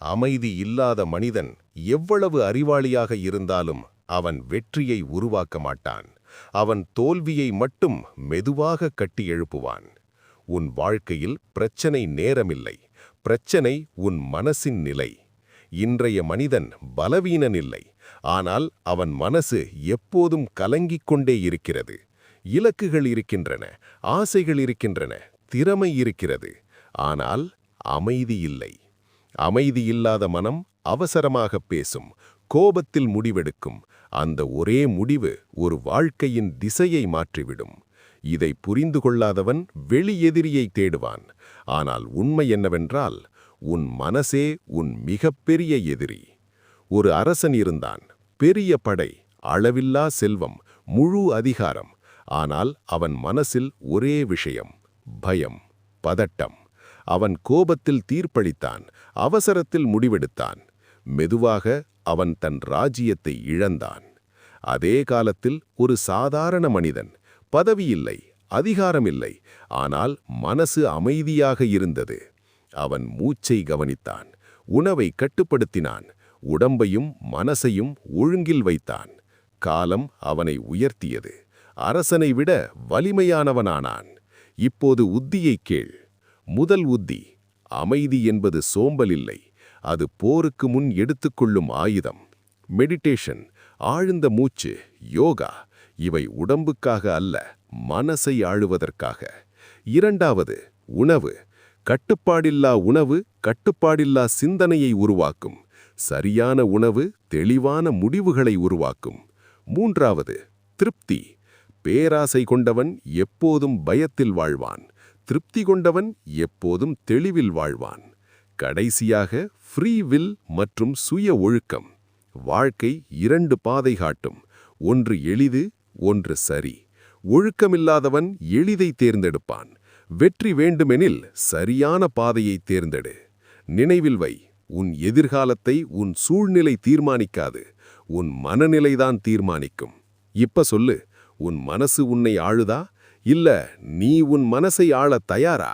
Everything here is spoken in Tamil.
அமைதி இல்லாத மனிதன் எவ்வளவு அறிவாளியாக இருந்தாலும் அவன் வெற்றியை உருவாக்க மாட்டான். அவன் தோல்வியை மட்டும் மெதுவாக கட்டி எழுப்புவான். உன் வாழ்க்கையில் பிரச்சனை நேரமில்லை. பிரச்சனை உன் மனசின் நிலை. இன்றைய மனிதன் பலவீனன் இல்லை ஆனால் அவன் மனசு எப்போதும் கலங்கிக் கொண்டே இருக்கிறது. இலக்குகள் இருக்கின்றன ஆசைகள் இருக்கின்றன திறமை இருக்கிறது. ஆனால் அமைதி இல்லை. அமைதி இல்லாத மனம் அவசரமாக பேசும் கோபத்தில் முடிவெடுக்கும். அந்த ஒரே முடிவு ஒரு வாழ்க்கையின் திசையை மாற்றிவிடும். இதை புரிந்து கொள்ளாதவன் வெளி எதிரியை தேடுவான். ஆனால் உண்மை என்னவென்றால் உன் மனசே உன் மிகப்பெரிய எதிரி. ஒரு அரசன் இருந்தான். பெரிய படை அளவில்லா செல்வம் முழு அதிகாரம். ஆனால் அவன் மனசில் ஒரே விஷயம் பயம் பதட்டம். அவன் கோபத்தில் தீர்ப்பளித்தான் அவசரத்தில் முடிவெடுத்தான். மெதுவாக அவன் தன் ராஜ்யத்தை இழந்தான். அதே காலத்தில் ஒரு சாதாரண மனிதன் பதவியில்லை அதிகாரமில்லை ஆனால் மனசு அமைதியாக இருந்தது. அவன் மூச்சை கவனித்தான் உணவை கட்டுப்படுத்தினான் உடம்பையும் மனசையும் ஒழுங்கில் வைத்தான். காலம் அவனை உயர்த்தியது அரசனை விட வலிமையானவனானான். இப்போது உத்தியை கேள். முதல் உத்தி அமைதி என்பது சோம்பல் இல்லை அது போருக்கு முன் எடுத்துக்கொள்ளும் ஆயுதம். மெடிடேஷன் ஆழ்ந்த மூச்சு யோகா இவை உடம்புக்காக அல்ல மனசை ஆழுவதற்காக இரண்டாவது உணவு கட்டுப்பாடில்லா உணவு கட்டுப்பாடில்லா சிந்தனையை உருவாக்கும் சரியான உணவு தெளிவான முடிவுகளை உருவாக்கும். மூன்றாவது திருப்தி பேராசை கொண்டவன் எப்போதும் பயத்தில் வாழ்வான். திருப்தி கொண்டவன் எப்போதும் தெளிவில் வாழ்வான். கடைசியாக ஃப்ரீ வில் மற்றும் சுய ஒழுக்கம். வாழ்க்கை இரண்டு பாதை காட்டும். ஒன்று எளிது ஒன்று சரி. ஒழுக்கமில்லாதவன் எளிதை தேர்ந்தெடுப்பான். வெற்றி வேண்டுமெனில் சரியான பாதையை தேர்ந்தெடு. நினைவில் வை உன் எதிர்காலத்தை உன் சூழ்நிலை தீர்மானிக்காது. உன் மனநிலைதான் தீர்மானிக்கும். இப்ப சொல்லு உன் மனசு உன்னை ஆழுதா இல்ல நீ உன் மனசை ஆள தயாரா?